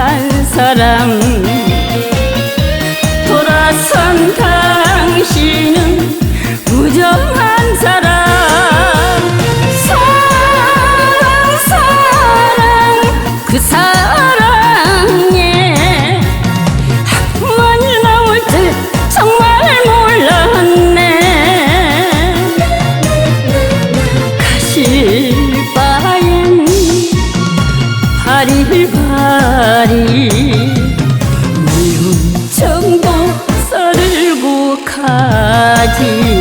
한 사람. 돌아선 당신은 바리바리 미운 정도 썰고 가지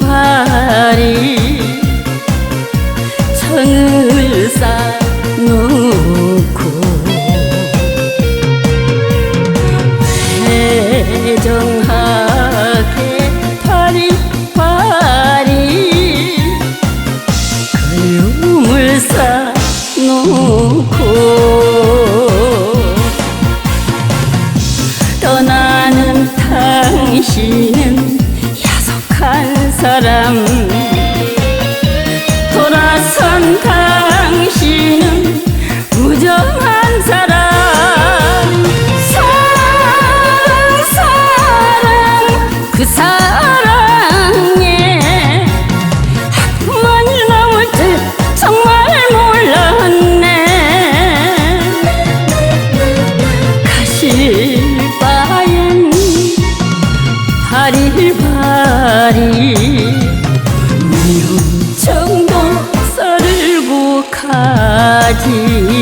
파리파리 청을 쌓놓고 회정하게 파리 파리 그림을 쌓놓고 한 사람. 돌아선 당신은 무정한 사람. 사랑 사랑 그 사랑 바리바리 무용 정도 썰고 가지.